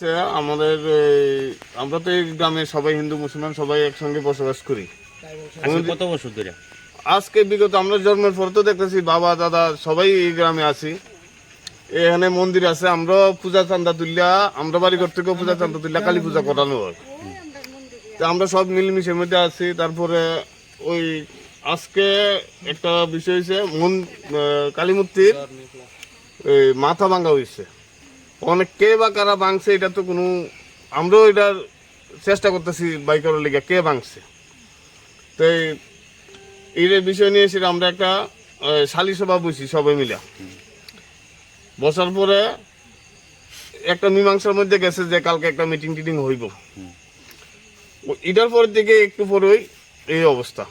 আচ্ছা, আমাদের আমরা তো এই গ্রামে সবাই হিন্দু মুসলমান সবাই একসঙ্গে বসবাস করি। আজকে কত বছর ধরে? আজকে বিগত আমরা জন্মের পর তো দেখতেছি বাবা দাদা সবাই এই গ্রামে আছি। এখানে মন্দির আছে আমরা পূজা চান্দা তুললা আমরা বাড়ি ঘর থেকেও পূজা চান্দা তুললা কালী পূজা করানো হয়। তো আমরা সব মিলমিশের মধ্যে আছি তারপরে ওই আজকে একটা বিষয় হয়েছে মন কালী মূর্তির এই মাথা ভাঙা হয়েছে। অনেক কে বা কারা ভাঙছে এটা তো কোনো আমরাও এটার চেষ্টা করতেছি বাইকের লেগে কে ভাঙছে। তো এই- বিষয় নিয়ে সেটা আমরা একটা শালি সভা বসি সবাই মিলে। বসার পরে একটা মীমাংসার মধ্যে গেছে যে কালকে একটা মিটিং টিটিং হইব। এটার পর থেকে একটু পরেই এই অবস্থা।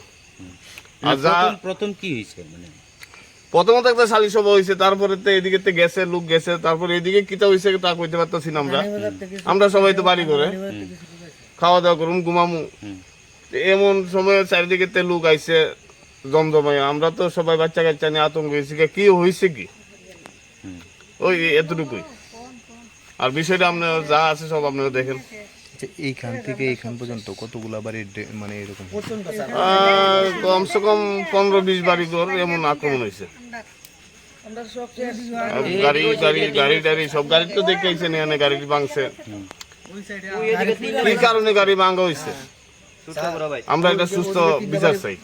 আর যা প্রথম প্রথম কি হয়েছে মানে? প্রথমত একটা সালি সভা হয়েছে তারপরে তো এদিকে তো গেছে লোক গেছে তারপরে এদিকে কিতা হয়েছে তা কইতে পারতেছি না আমরা। আমরা সবাই তো বাড়ি করে খাওয়া দাওয়া করুন ঘুমামু। এমন সময় চারিদিকে তে লোক আইছে জমজমায়। আমরা তো সবাই বাচ্চা কাচ্চা নিয়ে আতঙ্ক হয়েছি কি হয়েছে কি? ওই এতটুকুই। আর বিষয়টা আপনার যা আছে সব আপনারা দেখেন। আচ্ছা এইখান থেকে এইখান পর্যন্ত কতগুলা বাড়ির মানে এরকম? কমসে কম পনেরো বিশ বাড়ি ঘর এমন আক্রমণ হয়েছে গাড়ি গাড়ি গাড়ি টাড়ি সব গাড়ি তো দেখেছেন এখানে গাড়ি ভাঙছে। কি কারণে গাড়ি ভাঙা হয়েছে আমরা এটা সুস্থ বিচার চাই।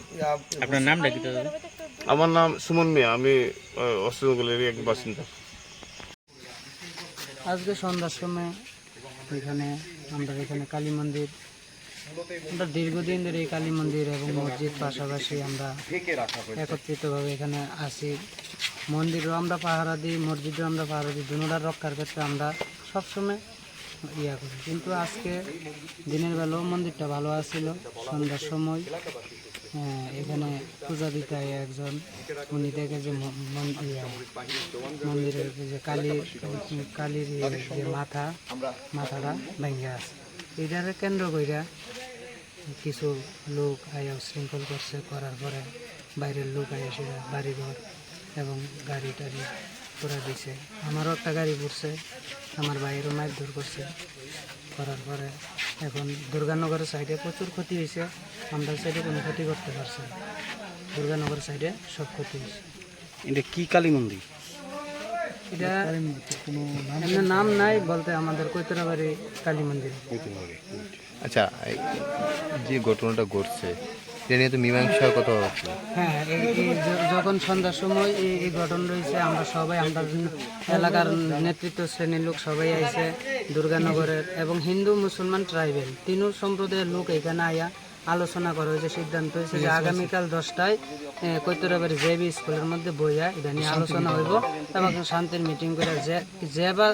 আপনার নামটা কি আমার নাম সুমন মিয়া আমি অস্ট্রেলিয়ার এক বাসিন্দা। আজকে সন্ধ্যার সময় এখানে আমরা এখানে কালী মন্দির। আমরা দীর্ঘদিন ধরে এই কালী মন্দির এবং মসজিদ পাশাপাশি আমরা একত্রিতভাবে এখানে আসি মন্দিরও আমরা পাহারা দিই মসজিদও আমরা পাহারা দিই দুটার রক্ষার ক্ষেত্রে আমরা সবসময় ইয়া করি। কিন্তু আজকে দিনের বেলাও মন্দিরটা ভালো আছিল সন্ধ্যার সময় আহ, এখানে পূজা দিতে হয় একজন উনি দেখে যে মন্দিরের যে কালীর কালীর ইয়ে যে মাথা মাথাটা ভেঙে আছে। এটারে কেন্দ্র কইরা কিছু লোক আয়া শৃঙ্খল করছে করার পরে বাইরের লোক আয়া সেটা বাড়িঘর এবং গাড়ি টাড়ি পুরা দিছে। আমারও একটা গাড়ি পড়ছে আমার ভাইয়েরও মারধর করছে। করার পরে এখন দুর্গানগরের সাইডে প্রচুর ক্ষতি হয়েছে আমরা সাইডে কোনো ক্ষতি করতে পারছে দুর্গানগর সাইডে সব ক্ষতি হয়েছে। এটা কি কালী মন্দির? এটা এমনি নাম নাই বলতে আমাদের কৈতরাবাড়ি কালী মন্দির। আচ্ছা যে ঘটনাটা ঘটছে এটা নিয়ে তো মীমাংসার কথা হচ্ছে। হ্যাঁ যখন সন্ধ্যার সময় এই এই ঘটনা রয়েছে আমরা সবাই আমরা এলাকার নেতৃত্ব শ্রেণির লোক সবাই আইছে দুর্গানগরের এবং হিন্দু মুসলমান ট্রাইবেল তিনও সম্প্রদায়ের লোক এখানে আয়া আলোচনা করা হয়েছে সিদ্ধান্ত হয়েছে যে আগামীকাল দশটায় কৈতরাবাড়ি জেবি স্কুলের মধ্যে বইয়া এটা নিয়ে আলোচনা হইব এবং শান্তির মিটিং করে যে যে বা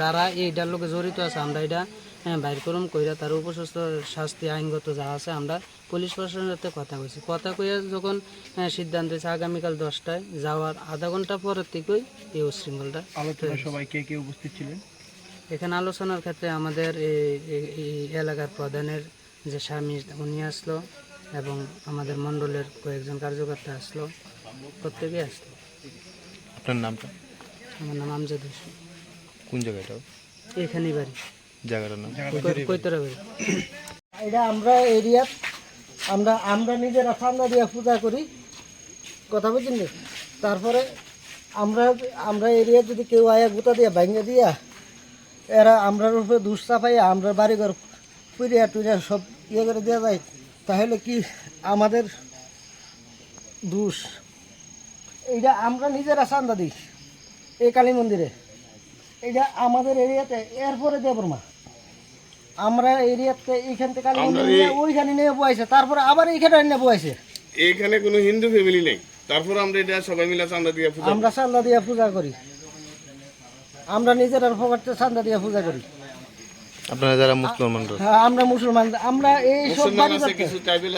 যারা এইটার লোকে জড়িত আছে আমরা এটা হ্যাঁ, বাইর করুম কইরা তার উপযুক্ত শাস্তি আইনগত যা আছে আমরা পুলিশ প্রশাসনের সাথে কথা কইছি। কথা কইয়া যখন হ্যাঁ, সিদ্ধান্ত হয়েছে আগামীকাল দশটায় যাওয়ার আধা ঘণ্টা পরের থেকেই এই উশৃঙ্খলটা আলোচনা সবাই কে কে উপস্থিত ছিলেন? এখানে আলোচনার ক্ষেত্রে আমাদের এই এলাকার প্রধানের যে স্বামী উনি আসলো এবং আমাদের মণ্ডলের কয়েকজন কার্যকর্তা আসলো প্রত্যেকেই আসলো। আপনার নামটা? আমার নাম আমজাদ হোসেন। কোন জায়গাটা? এখানেই বাড়ি। জায়গাটার নাম? এটা আমরা এরিয়াত আমরা আমরা নিজেরা ঠান্ডা দিয়া পূজা করি। কথা বুঝছেন নি? তারপরে আমরা আমরা এরিয়া যদি কেউ আয়া গুতা দিয়া ভাঙে দিয়া এরা আমরার উপরে দুষ চাপাইয়া আমরা বাড়িঘর পুরিয়া টুরিয়া সব ইয়ে করে দেওয়া যায় তাহলে কি আমাদের দুষ? এইটা আমরা নিজেরা চান্দা দিই। এই কালী মন্দিরে। এইটা আমাদের এরিয়াতে এরপরে দেবরমা আমরা এরিয়াতে এইখান থেকে ওইখানে নিয়ে বয়াইছে তারপরে আবার এইখানে নিয়ে বয়াইছে এইখানে কোনো হিন্দু ফ্যামিলি নেই। তারপর আমরা এটা সবাই মিলে চান্দা দিয়ে পূজা আমরা চান্দা দিয়ে পূজা করি। আমরা নিজেরা চান্দা দিয়ে পূজা করি। আপনারা যারা মুসলমানরা হ্যাঁ, আমরা মুসলমান। আমরা এই সব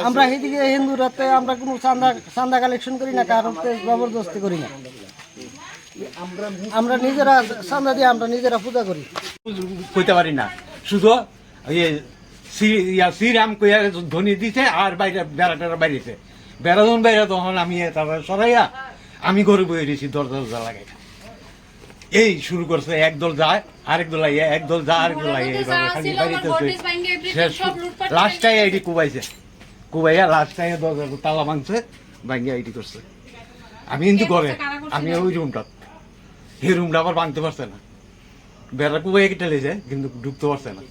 আমরা এদিকে হিন্দুরাতে আমরা কোনো চান্দা চান্দা কালেকশন করি না কারোর জবরদস্তি করি না। আমরা নিজেরা চান্দা দিয়ে আমরা নিজেরা পূজা করি। কইতে পারি না। শুধু ইয়ে শ্রী- ইয়া শ্রীরাম কইয়া ধ্বনি দিছে আর বাইরে বেড়া টেড়া বাইরেছে। বেড়া যখন বাইরে তখন আমি তারপরে সরাইয়া আমি ঘরে বয়ে দিয়েছি দরজা দরজা লাগাই এই শুরু করছে একদল যায় আরেক দল আইয়া একদল যায় আরেক দল আইয়ে এইভাবে খালি শেষ লাস্টটাই আইডি কুবাইছে। কুবাইয়া লাস্টটাই দরজা তালা ভাঙছে ভাঙিয়া আইডি করছে। আমি কিন্তু করে আমি ওই রুমটা এই রুমটা আবার ভাঙতে পারছে না। বেড়া কুবাইয়া কেটে লেছে কিন্তু ঢুকতে পারছে না।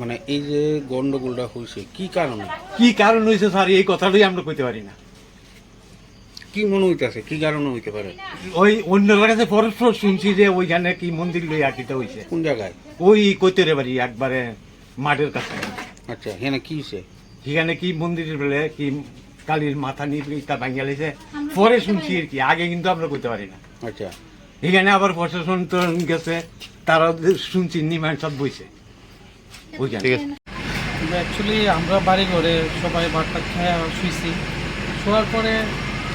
মানে এই যে গন্ডগোলটা হয়েছে কি কারণে? কি কারণ হয়েছে স্যার এই কথাটাই আমরা কইতে পারি না। কি মনে হইতেছে? কি কারণে হইতে পারে? ওই অন্যের কাছে পরস্পর শুনছি যে ওইখানে কি মন্দির লই আটিটা হয়েছে কোন জায়গায়? ওই কৈতরে বাড়ি একবারে মাঠের কাছে। আচ্ছা এখানে কি হয়েছে সেখানে কি মন্দিরের বেলে কি কালীর মাথা নিয়ে ইটা ভাঙিয়া লেছে পরে শুনছি আর কি আগে কিন্তু আমরা কইতে পারি না। আচ্ছা। এখানে আবার প্রশাসন তো গেছে তারা শুনছি নিমাণ সব বইছে। ওইখানে ঠিক আছে। অ্যাকচুয়ালি আমরা বাড়ি ঘরে সবাই ভাতটা খেয়ে শুয়েছি শোয়ার পরে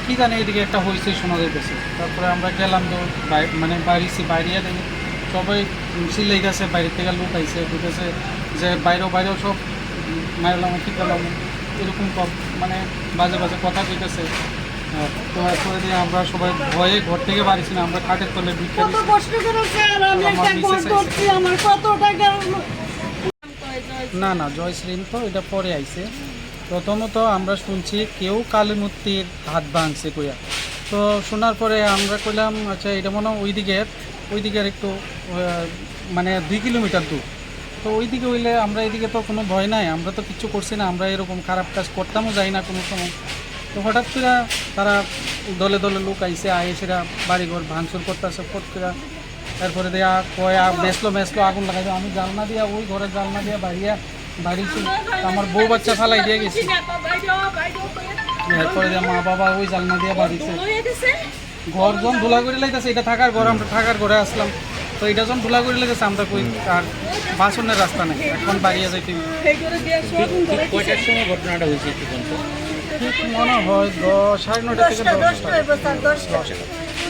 কি জানে এদিকে একটা হয়েছে শোনা যাইতেছে। তারপরে আমরা গেলাম তো মানে বাইরেছি বাইরে দেখি সবাই সিলাই গেছে বাইরে থেকে লোক আইছে। ঢুকেছে যে বাইরেও বাইরেও সব মারলাম কি করলাম এরকম মানে বাজে বাজে কথা কইতেছে। আহ, তো এরপরে দিয়ে আমরা সবাই ভয়ে ঘর থেকে বাড়িছি না আমরা খাটের তলে স্যার আমি আমার একটা ঘর মিসেস করছি আমার কত টাকা না না জয়শ্রীন তো এটা পরে আইছে। প্রথমত আমরা শুনছি কেউ কালী মূর্তির হাত ভাঙছে কইয়া। তো শোনার পরে আমরা কইলাম আচ্ছা এটা মনে হয় ওই দিকের ওই দিকের একটু মানে দুই কিলোমিটার দূর। তো ওই দিকে হইলে আমরা এদিকে তো কোনো ভয় নাই, আমরা তো কিছু করছি না, আমরা এরকম খারাপ কাজ করতামও যাই না কোনো সময়। তো হঠাৎ করে তারা দলে দলে লোক আইসে আয়ে বাড়িঘর ভাঙচুর করতেছে, ফট করে তারপরে দেয়া কয় আগ মেসলো মেসলো আগুন লাগাই আমি জালনা দিয়া ওই ঘরের জালনা দিয়া বাড়িয়া বাড়িছি। আমার বউ বাচ্চা ফালাই দিয়ে গেছি। এরপরে দিয়ে মা বাবা ওই জালনা দিয়ে বাড়িছে। ঘর যখন ধুলা করে লাইতেছে এটা থাকার ঘর আমরা থাকার ঘরে আসলাম। তো এটা যখন ধুলা করে লাইতেছে আমরা কই আর বাসনের রাস্তা নেই। এখন বাড়িয়ে যাইতে কয়টার সময় ঘটনাটা হয়েছে মনে হয় দশ সাড়ে নটা থেকে দশটা।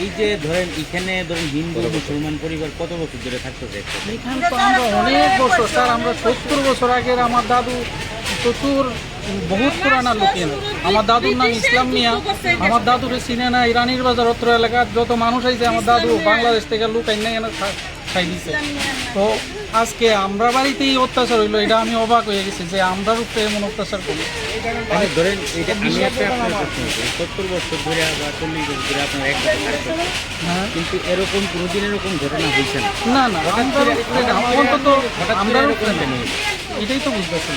এই যে ধরেন এখানে ধরেন হিন্দু মুসলমান পরিবার কত বছর ধরে থাকতেছে? এখানে তো আমরা অনেক বছর স্যার আমরা সত্তর বছর আগের আমার দাদু চতুর বহুত পুরানা লোকের আমার দাদুর নাম ইসলাম মিয়া। আমার দাদুরে চিনে না ইরানির বাজার অত্র এলাকার যত মানুষ আইছে আমার দাদু বাংলাদেশ থেকে লোক আইনে খাই দিছে তো আজকে আমরা বাড়িতেই অত্যাচার হইল এটা আমি অবাক হয়ে গেছি যে আমরা উপরে এমন অত্যাচার করি মানে ধরেন এটা আমি একটা আপনার প্রশ্ন সত্তর বছর ধরে বা চল্লিশ বছর ধরে আপনার একসাথে হ্যাঁ কিন্তু এরকম কোনোদিন এরকম ঘটনা হয়েছে না না অন্তত আমরার উপরে? এটাই তো বুঝতেছি।